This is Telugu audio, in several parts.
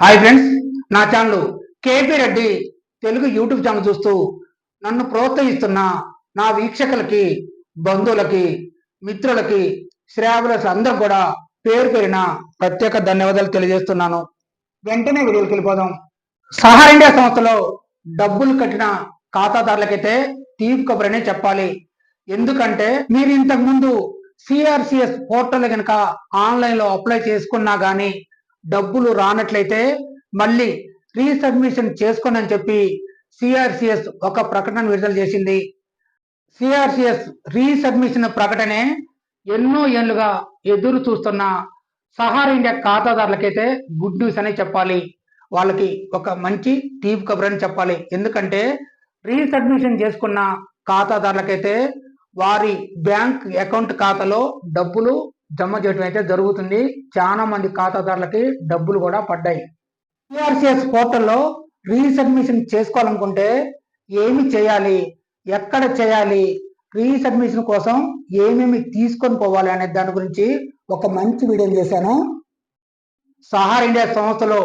హాయ్ ఫ్రెండ్స్ నా channel KP Reddy Telugu YouTube channel చూస్తూ నన్ను ప్రోత్సహిస్తున్న నా వీక్షకులకి బంధువులకి మిత్రులకి శ్రావలస్ అందరూ కూడా పేరు పేరిన ప్రత్యేక ధన్యవాదాలు తెలియజేస్తున్నాను. వెంటనే వీడియోకి వెళ్ళిపోదాం. సహార్ ఇండియా సంస్థలో డబ్బులు కట్టిన ఖాతాదారులకైతే తీపి కబురనే చెప్పాలి. ఎందుకంటే మీరు ఇంతకు ముందు సిఆర్సిఎస్ పోర్టల్ కనుక ఆన్లైన్లో అప్లై చేసుకున్నా గానీ డబ్బులు రానట్లయితే మళ్ళీ రీసబ్మిషన్ చేసుకోండి అని చెప్పి సిఆర్సిఎస్ ఒక ప్రకటన విడుదల చేసింది. సిఆర్సిఎస్ రీసబ్మిషన్ ప్రకటనే ఎన్నో ఏళ్ళుగా ఎదురు చూస్తున్న సహార్ ఇండియా ఖాతాదారులకైతే గుడ్ న్యూస్ అనే చెప్పాలి. వాళ్ళకి ఒక మంచి తీపి కబర్ అని చెప్పాలి. ఎందుకంటే రీసబ్మిషన్ చేసుకున్న ఖాతాదారులకైతే వారి బ్యాంక్ అకౌంట్ ఖాతాలో డబ్బులు జమ చేయడం అయితే జరుగుతుంది. చాలా మంది ఖాతాదారులకి డబ్బులు కూడా పడ్డాయి. సిఆర్సిఎస్ పోర్టల్లో రీసబ్మిషన్ చేసుకోవాలనుకుంటే ఏమి చేయాలి? ఎక్కడ చేయాలి? రీసబ్మిషన్ కోసం ఏమేమి తీసుకొని పోవాలి అనే దాని గురించి ఒక మంచి వీడియో చేశాను. సహార్ ఇండియా సంస్థలో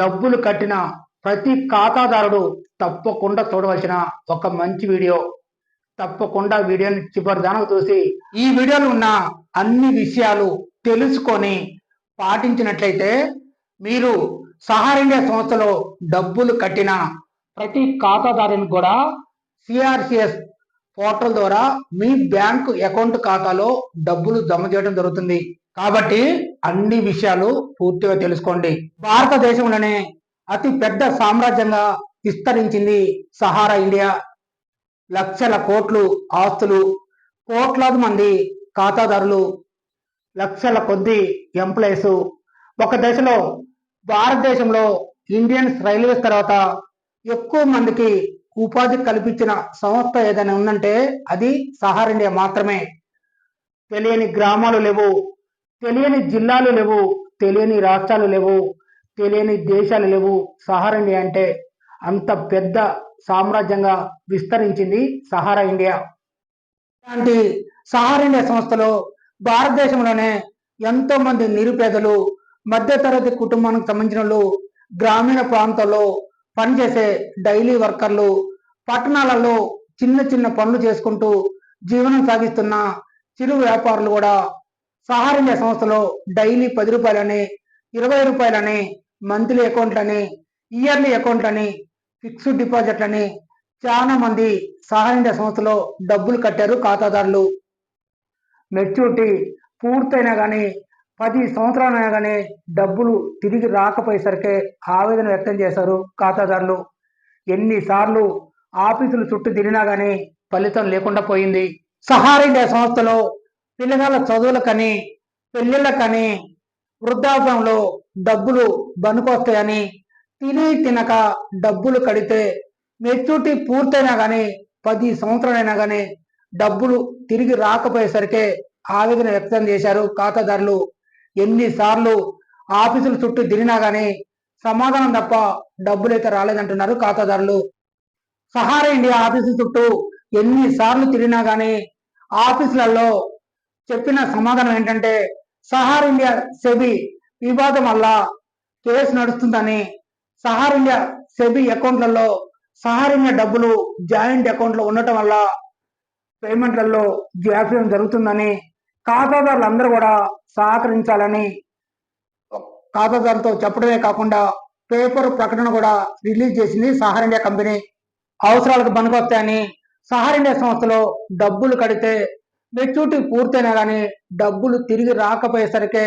డబ్బులు కట్టిన ప్రతి ఖాతాదారుడు తప్పకుండా చూడవలసిన ఒక మంచి వీడియో. తప్పకుండా వీడియోని చివరి దానికి చూసి ఈ వీడియోలో ఉన్న అన్ని విషయాలు తెలుసుకొని పాటించినట్లయితే మీరు సహార్ ఇండియా సంస్థలో డబ్బులు కట్టిన ప్రతి ఖాతాదారుని కూడా సిఆర్సిఎస్ పోర్టల్ ద్వారా మీ బ్యాంకు అకౌంట్ ఖాతాలో డబ్బులు జమ చేయడం జరుగుతుంది. కాబట్టి అన్ని విషయాలు పూర్తిగా తెలుసుకోండి. భారతదేశంలోనే అతి పెద్ద సామ్రాజ్యంగా విస్తరించింది సహారా ఇండియా. లక్షల కోట్లు ఆస్తులు కోట్లాది మంది ఖాతాదారులు లక్షల కొద్ది ఎంప్లాయీస్. ఒక దశలో భారతదేశంలో ఇండియన్స్ రైల్వేస్ తర్వాత ఎక్కువ మందికి ఉపాధి కల్పించిన సంస్థ ఏదైనా ఉందంటే అది సహార్ ఇండియా మాత్రమే. తెలియని గ్రామాలు లేవు తెలియని జిల్లాలు లేవు తెలియని రాష్ట్రాలు లేవు తెలియని దేశాలు లేవు. సహార్ ఇండియా అంటే అంత పెద్ద సామ్రాజ్యంగా విస్తరించింది సహారా ఇండియా. అలాంటి సహార్ ఇండియా సంస్థలో భారతదేశంలోనే ఎంతో మంది నిరుపేదలు మధ్యతరగతి కుటుంబానికి సంబంధించిన వాళ్ళు గ్రామీణ ప్రాంతాల్లో పనిచేసే డైలీ వర్కర్లు పట్టణాలలో చిన్న చిన్న పనులు చేసుకుంటూ జీవనం సాగిస్తున్న చిరు వ్యాపారులు కూడా సహార ఇండియా సంస్థలో డైలీ పది రూపాయలని ఇరవై రూపాయలని మంత్లీ అకౌంట్లని ఇయర్లీ అకౌంట్లని ఫిక్స్డ్ డిపాజిట్లని చాలా మంది సహార ఇండియా సంస్థలో డబ్బులు కట్టారు ఖాతాదారులు. మెచ్యూరిటీ పూర్తయినా కానీ పది సంవత్సరాలైనా కానీ డబ్బులు తిరిగి రాకపోయేసరికే ఆవేదన వ్యక్తం చేశారు ఖాతాదారులు. ఎన్నిసార్లు ఆఫీసులు చుట్టూ తిరిగినా కానీ ఫలితం లేకుండా పోయింది. సహార ఇండియా సంస్థలో పిల్లగాళ్ళ చదువులకని పెళ్ళిళ్ళకని వృద్ధాప్యంలో డబ్బులు బనుకొస్తాయని తిని తినక డబ్బులు కడితే మెచ్యూరిటీ పూర్తయినా కానీ పది సంవత్సరాలైనా కానీ డబ్బులు తిరిగి రాకపోయేసరికే ఆవేదన వ్యక్తం చేశారు ఖాతాదారులు. ఎన్నిసార్లు ఆఫీసుల చుట్టూ తిరిగినా గానీ సమాధానం తప్ప డబ్బులైతే రాలేదంటున్నారు ఖాతాదారులు. సహారా ఇండియా ఆఫీసుల చుట్టూ ఎన్నిసార్లు తిరిగినా గానీ ఆఫీసులలో చెప్పిన సమాధానం ఏంటంటే సహార్ ఇండియా సెబి వివాదం వల్ల కేసు నడుస్తుందని సహార్ ఇండియా సెబి అకౌంట్లలో సహార్ ఇండియా డబ్బులు జాయింట్ అకౌంట్లో ఉండటం వల్ల పేమెంట్లలో జాప్యం జరుగుతుందని ఖాతాదారులందరూ కూడా సహకరించాలని ఖాతాదారులతో చెప్పడమే కాకుండా పేపర్ ప్రకటన కూడా రిలీజ్ చేసింది సహార్ ఇండియా కంపెనీ. అవసరాలకు పనికొస్తాయని సహార్ ఇండియా సంస్థలో డబ్బులు కడితే మెచ్యూరిటీ పూర్తయినా కానీ డబ్బులు తిరిగి రాకపోయేసరికి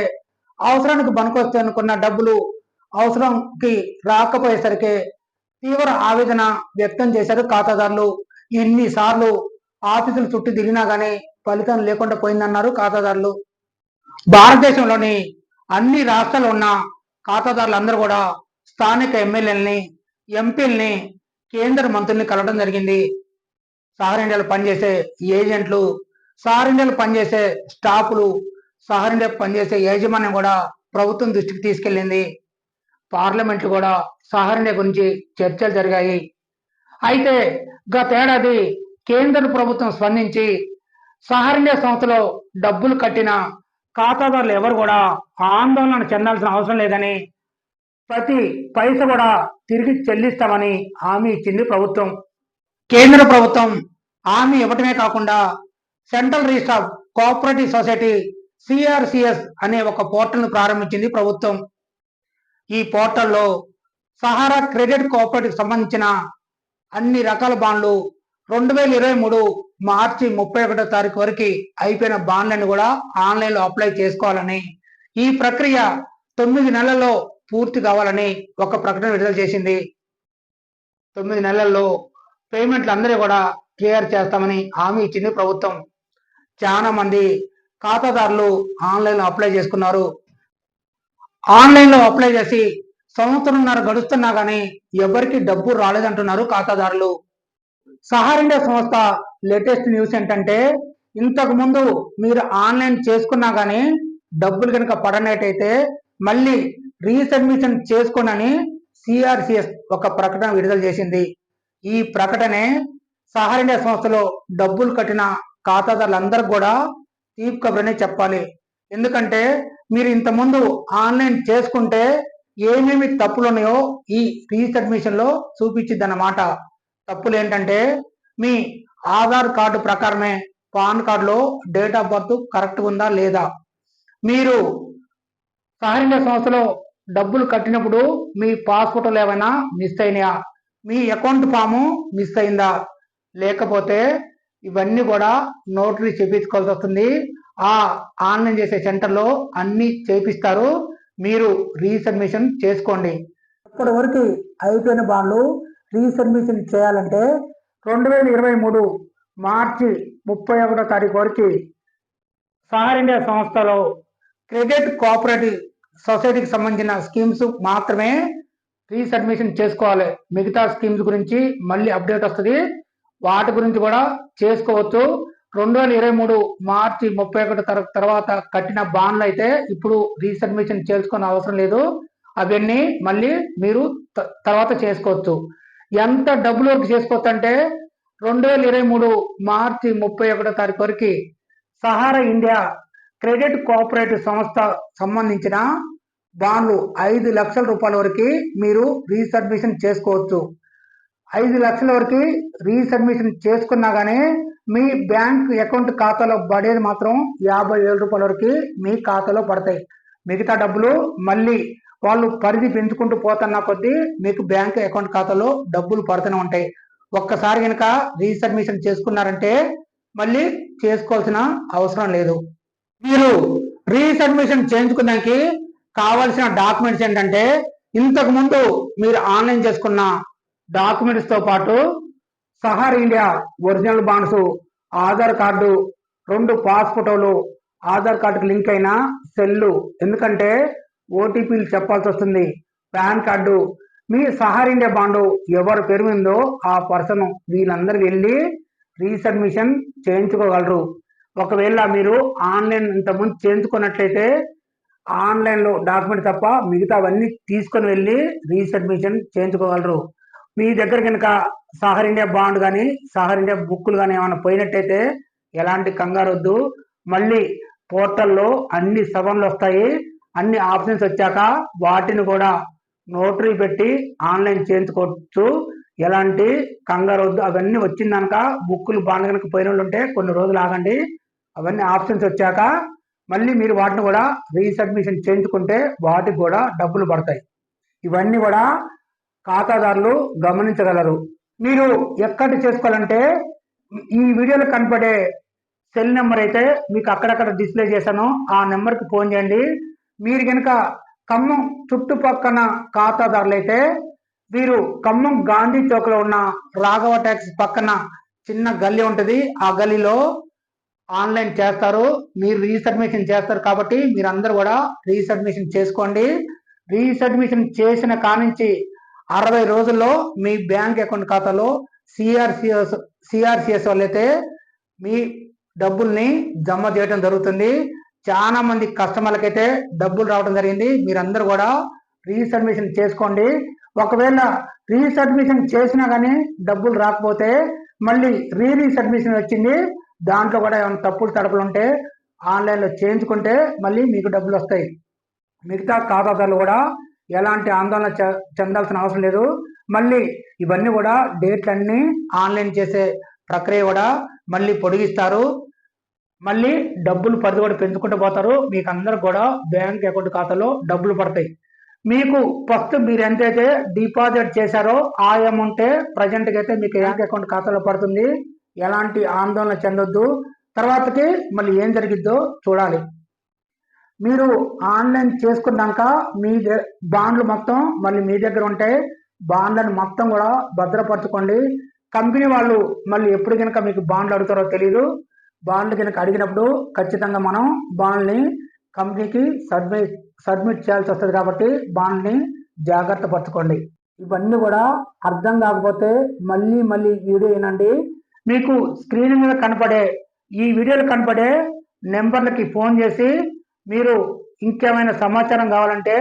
అవసరానికి పనికొస్తాయి అనుకున్న డబ్బులు అవసరంకి రాకపోయేసరికి తీవ్ర ఆవేదన వ్యక్తం చేశారు ఖాతాదారులు. ఎన్నిసార్లు ఆఫీసులు చుట్టూ తిరిగినా గానీ ఫలితం లేకుండా పోయిందన్నారు ఖాతాదారులు. భారతదేశంలోని అన్ని రాష్ట్రాలు ఉన్న ఖాతాదారులందరూ కూడా స్థానిక ఎమ్మెల్యేలని ఎంపీలని కేంద్ర మంత్రుల్ని కలవడం జరిగింది. సహర్ ఇండియాలో పనిచేసే ఏజెంట్లు సహర్ ఇండియాలో పనిచేసే స్టాఫ్లు సహర్ ఇండియా పనిచేసే యాజమాన్యం కూడా ప్రభుత్వం దృష్టికి తీసుకెళ్ళింది. పార్లమెంట్లు కూడా సహర్ ఇండియా గురించి చర్చలు జరిగాయి. అయితే గతేడాది కేంద్ర ప్రభుత్వం స్పందించి సహార్ సంస్థలో డబ్బులు కట్టిన ఖాతాదారులు ఎవరు కూడా ఆందోళన చెందాల్సిన అవసరం లేదని ప్రతి పైస కూడా తిరిగి చెల్లిస్తామని హామీ ఇచ్చింది ప్రభుత్వం. కేంద్ర ప్రభుత్వం హామీ ఇవ్వటమే కాకుండా central register of cooperative society CRCS అనే ఒక పోర్టల్ను ప్రారంభించింది ప్రభుత్వం. ఈ పోర్టల్లో సహారా క్రెడిట్ కోఆపరేటివ్ సంబంధించిన అన్ని రకాల బాండ్లు రెండు వేల ఇరవై మూడు మార్చి ముప్పై ఒకటో తారీఖు వరకు అయిపోయిన బాండ్లను కూడా ఆన్లైన్లో అప్లై చేసుకోవాలని ఈ ప్రక్రియ తొమ్మిది నెలల్లో పూర్తి కావాలని ఒక ప్రకటన విడుదల చేసింది. తొమ్మిది నెలల్లో పేమెంట్లు అందరూ కూడా క్లియర్ చేస్తామని హామీ ఇచ్చింది ప్రభుత్వం. చాలా మంది ఖాతాదారులు ఆన్లైన్లో అప్లై చేసుకున్నారు. ఆన్లైన్లో అప్లై చేసి సంవత్సరంన్నర గడుస్తున్నా కానీ ఎవరికి డబ్బు రాలేదంటున్నారు ఖాతాదారులు. సహార్ ఇండియా సంస్థ లేటెస్ట్ న్యూస్ ఏంటంటే ఇంతకు ముందు మీరు ఆన్లైన్ చేసుకున్నా కానీ డబ్బులు కనుక పడనట్టయితే మళ్ళీ రీసబ్మిషన్ చేసుకోనని సిఆర్సిఎస్ ఒక ప్రకటన విడుదల చేసింది. ఈ ప్రకటనే సహార్ ఇండియా సంస్థలో డబ్బులు కట్టిన ఖాతాదారులందరికి కూడా తీపి కబురనే చెప్పాలి. ఎందుకంటే మీరు ఇంతకుముందు ఆన్లైన్ చేసుకుంటే ఏమేమి తప్పులు ఉన్నాయో ఈ రీసబ్మిషన్లో అన్నమాట తప్పులు ఏంటంటే మీ ఆధార్ కార్డు ప్రకారమే పాన్ కార్డులో డేట్ ఆఫ్ బర్త్ కరెక్ట్ ఉందా లేదా? మీరు సహాయ సంస్థలో డబ్బులు కట్టినప్పుడు మీ పాస్పోర్ట్లు ఏమైనా మిస్ అయినాయా? మీ అకౌంట్ ఫాము మిస్ అయిందా? లేకపోతే ఇవన్నీ కూడా నోటరీ చేపించుకోవాల్సి వస్తుంది. ఆ ఆన్లైన్ చేసే సెంటర్లో అన్ని చేపిస్తారు. మీరు రీసబ్మిషన్ చేసుకోండి. ఇప్పటి వరకు అయిపోయిన బాండ్లు రీసబ్మిషన్ చేయాలంటే రెండు వేల ఇరవై మూడు మార్చి ముప్పై ఒకటో తారీఖు వరకు సహార్ ఇండియా సంస్థలో క్రెడిట్ కోఆపరేటివ్ సొసైటీకి సంబంధించిన స్కీమ్స్ మాత్రమే రీసబ్మిషన్ చేసుకోవాలి. మిగతా స్కీమ్స్ గురించి మళ్ళీ అప్డేట్ వస్తుంది. వాటి గురించి కూడా చేసుకోవచ్చు. రెండు వేల ఇరవై మూడు మార్చి ముప్పై ఒకటి తర్వాత కట్టిన బాండ్లు అయితే ఇప్పుడు రీసబ్మిషన్ చేసుకునే అవసరం లేదు. అవన్నీ మళ్ళీ మీరు త- తర్వాత చేసుకోవచ్చు. ఎంత డబ్బులు వరకు చేసుకోవచ్చు అంటే రెండు వేల ఇరవై మూడు మార్చి ముప్పై ఒకటో తారీఖు వరకు సహారా ఇండియా క్రెడిట్ కోఆపరేటివ్ సంస్థ సంబంధించిన బాండ్లు ఐదు లక్షల రూపాయల వరకు మీరు రీసబ్మిషన్ చేసుకోవచ్చు. ఐదు లక్షల వరకు రీసబ్మిషన్ చేసుకున్నా కానీ మీ బ్యాంక్ అకౌంట్ ఖాతాలో పడేది మాత్రం యాభై వేల రూపాయల వరకు మీ ఖాతాలో పడతాయి. మిగతా డబ్బులు మళ్ళీ వాళ్ళు పరిధి పెంచుకుంటూ పోతున్న కొద్దీ మీకు బ్యాంక్ అకౌంట్ ఖాతాలో డబ్బులు పడుతూనే ఉంటాయి. ఒక్కసారి కనుక రీసబ్మిషన్ చేసుకున్నారంటే మళ్ళీ చేసుకోవాల్సిన అవసరం లేదు. మీరు రీసబ్మిషన్ చేయించుకున్నానికి కావాల్సిన డాక్యుమెంట్స్ ఏంటంటే ఇంతకు ముందు మీరు ఆన్లైన్ చేసుకున్న డాక్యుమెంట్స్తో పాటు Sahara India original bonds Aadhaar card రెండు పాస్ ఫోటోలు ఆధార్ కార్డుకి లింక్ అయిన సెల్లు. ఎందుకంటే ఓటీపీలు చెప్పాల్సి వస్తుంది. పాన్ కార్డు మీ సహార్ ఇండియా బాండు ఎవరు పేరు ఉందో ఆ పర్సన్ వీళ్ళందరూ వెళ్ళి రీసబ్మిషన్ చేయించుకోగలరు. ఒకవేళ మీరు ఆన్లైన్ ఇంతకుముందు చేయించుకున్నట్లయితే ఆన్లైన్లో డాక్యుమెంట్ తప్ప మిగతావన్నీ తీసుకొని వెళ్ళి రీసబ్మిషన్ చేయించుకోగలరు. మీ దగ్గర కనుక సహర్ ఇండియా బాండ్ కానీ సహర్ ఇండియా బుక్కులు కానీ ఏమైనా పోయినట్టయితే ఎలాంటి కంగారు వద్దు మళ్ళీ పోర్టల్లో అన్ని సవరణలు వస్తాయి. అన్ని ఆప్షన్స్ వచ్చాక వాటిని కూడా నోటరీ పెట్టి ఆన్లైన్ చేయించుకోవచ్చు. ఎలాంటి కంగారు వద్దు. అవన్నీ వచ్చిందనక బుక్కులు బాండ్ కనుక పోయిన వాళ్ళు ఉంటే కొన్ని రోజులు ఆగండి. అవన్నీ ఆప్షన్స్ వచ్చాక మళ్ళీ మీరు వాటిని కూడా రీసబ్మిషన్ చేయించుకుంటే వాటికి కూడా డబ్బులు పడతాయి. ఇవన్నీ కూడా ఖాతాదారులు గమనించగలరు. మీరు ఎక్కడ చేసుకోవాలంటే ఈ వీడియోలో కనపడే సెల్ నెంబర్ అయితే మీకు అక్కడక్కడ డిస్ప్లే చేశాను. ఆ నెంబర్కి ఫోన్ చేయండి. మీరు కనుక ఖమ్మం చుట్టుపక్కన ఖాతాదారులైతే వీరు ఖమ్మం గాంధీ చౌక్లో ఉన్న రాఘవ ట్యాక్స్ పక్కన చిన్న గల్లీ ఉంటుంది. ఆ గల్లీలో ఆన్లైన్ చేస్తారు. మీరు రీసబ్మిషన్ చేస్తారు కాబట్టి మీరందరూ కూడా రీసబ్మిషన్ చేసుకోండి. రీసబ్మిషన్ చేసిన కానుంచి అరవై రోజుల్లో మీ బ్యాంక్ అకౌంట్ ఖాతాలో సిఆర్సిఎస్ సిఆర్సిఎస్ వాళ్ళైతే మీ డబ్బుల్ని జమ చేయడం జరుగుతుంది. చాలా మంది కస్టమర్లకైతే డబ్బులు రావడం జరిగింది. మీరందరూ కూడా రీసబ్మిషన్ చేసుకోండి. ఒకవేళ రీసబ్మిషన్ చేసినా కానీ డబ్బులు రాకపోతే మళ్ళీ రీ రీసబ్మిషన్ వచ్చింది. దాంట్లో కూడా ఏమైనా తప్పులు తడపలు ఉంటే ఆన్లైన్లో చేయించుకుంటే మళ్ళీ మీకు డబ్బులు వస్తాయి. మిగతా ఖాతాదారులు కూడా ఎలాంటి ఆందోళన చె- చెందాల్సిన అవసరం లేదు. మళ్ళీ ఇవన్నీ కూడా డేట్లన్నీ ఆన్లైన్ చేసే ప్రక్రియ కూడా మళ్ళీ పొడిగిస్తారు. మళ్ళీ డబ్బులు పరిధి కూడా పెంచుకుంటూ పోతారు. మీకు అందరు కూడా బ్యాంక్ అకౌంట్ ఖాతాలో డబ్బులు పడతాయి. మీకు ఫస్ట్ మీరు ఎంతైతే డిపాజిట్ చేశారో ఆ అమౌంటే ప్రజెంట్కి అయితే మీకు బ్యాంక్ అకౌంట్ ఖాతాలో పడుతుంది. ఎలాంటి ఆందోళన చెందొద్దు. తర్వాతకి మళ్ళీ ఏం జరిగిద్దో చూడాలి. మీరు ఆన్లైన్ చేసుకున్నాక మీ బాండ్లు మొత్తం మళ్ళీ మీ దగ్గర ఉంటాయి. బాండ్లను మొత్తం కూడా భద్రపరచుకోండి. కంపెనీ వాళ్ళు మళ్ళీ ఎప్పుడు కనుక మీకు బాండ్లు అడుగుతారో తెలియదు బాండ్లు కనుక అడిగినప్పుడు ఖచ్చితంగా మనం బాండ్ని కంపెనీకి సబ్మిట్ సబ్మిట్ చేయాల్సి వస్తుంది కాబట్టి బాండ్ని జాగ్రత్త పరచుకోండి. ఇవన్నీ కూడా అర్థం కాకపోతే మళ్ళీ మళ్ళీ వీడియో వినండి. మీకు స్క్రీన్ మీద కనపడే ఈ వీడియోలు కనపడే నెంబర్లకి ఫోన్ చేసి మీరు ఇంకేమైనా సమాచారం కావాలంటే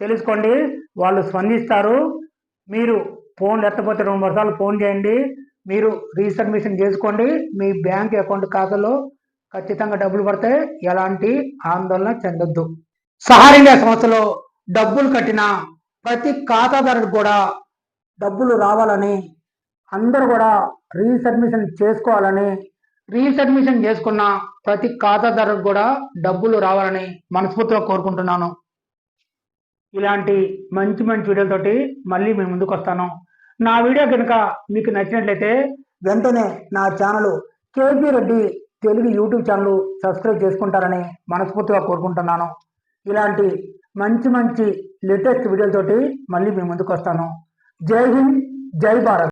తెలుసుకోండి. వాళ్ళు స్పందిస్తారు. మీరు ఫోన్ ఎత్తపోతే రెండు మూడు సార్లు ఫోన్ చేయండి. మీరు రీసబ్మిషన్ చేసుకోండి. మీ బ్యాంక్ అకౌంట్ ఖాతాలో ఖచ్చితంగా డబ్బులు పడితే ఎలాంటి ఆందోళన చెందొద్దు. సహార్ ఇండియా సంస్థలో డబ్బులు కట్టిన ప్రతి ఖాతాదారుడికి కూడా డబ్బులు రావాలని అందరూ కూడా రీసబ్మిషన్ చేసుకోవాలని రీసబ్మిషన్ చేసుకున్న ప్రతి ఖాతాదారుడికి కూడా డబ్బులు రావాలని మనస్ఫూర్తిగా కోరుకుంటున్నాను. ఇలాంటి మంచి మంచి వీడియోలతోటి మళ్ళీ మీ ముందుకు వస్తాను నా వీడియో కనుక మీకు నచ్చినట్లయితే వెంటనే నా channel KP Reddy Telugu YouTube channel subscribe చేసుకుంటారని మనస్ఫూర్తిగా కోరుకుంటున్నాను. ఇలాంటి మంచి మంచి లేటెస్ట్ వీడియోలతోటి మళ్ళీ మీ ముందుకు వస్తాను జై హింద్ జై భారత్.